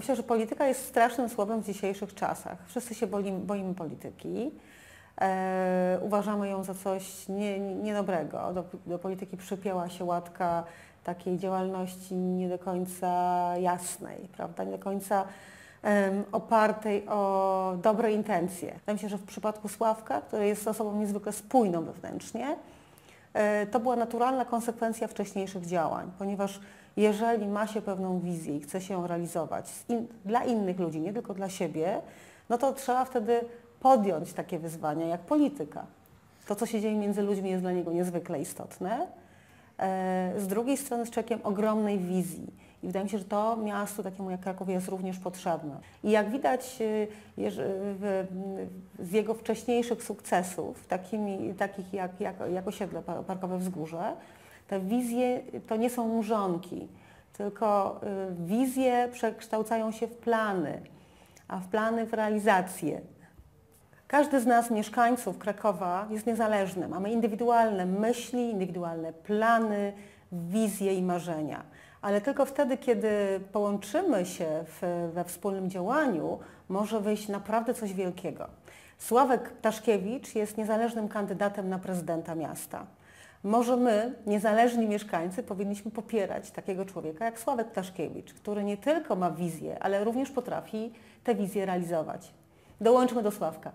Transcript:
Myślę, że polityka jest strasznym słowem w dzisiejszych czasach. Wszyscy się boimy, boimy polityki. E, uważamy ją za coś nie, niedobrego. Do, do polityki przypięła się łatka takiej działalności nie do końca jasnej, prawda? nie do końca em, opartej o dobre intencje. Wydaje mi się, że w przypadku Sławka, który jest osobą niezwykle spójną wewnętrznie, to była naturalna konsekwencja wcześniejszych działań, ponieważ jeżeli ma się pewną wizję i chce się ją realizować in, dla innych ludzi, nie tylko dla siebie, no to trzeba wtedy podjąć takie wyzwania jak polityka. To, co się dzieje między ludźmi jest dla niego niezwykle istotne. E, z drugiej strony z człowiekiem ogromnej wizji. I wydaje mi się, że to miasto takiemu jak Kraków jest również potrzebne. I jak widać e, z jego wcześniejszych sukcesów, takimi, takich jak, jak, jak osiedle Parkowe Wzgórze, te wizje to nie są murzonki, tylko e, wizje przekształcają się w plany, a w plany w realizację. Każdy z nas, mieszkańców Krakowa, jest niezależny. Mamy indywidualne myśli, indywidualne plany, wizje i marzenia. Ale tylko wtedy, kiedy połączymy się w, we wspólnym działaniu, może wyjść naprawdę coś wielkiego. Sławek Ptaszkiewicz jest niezależnym kandydatem na prezydenta miasta. Może my, niezależni mieszkańcy, powinniśmy popierać takiego człowieka jak Sławek Ptaszkiewicz, który nie tylko ma wizję, ale również potrafi tę wizję realizować. Dołączmy do Sławka.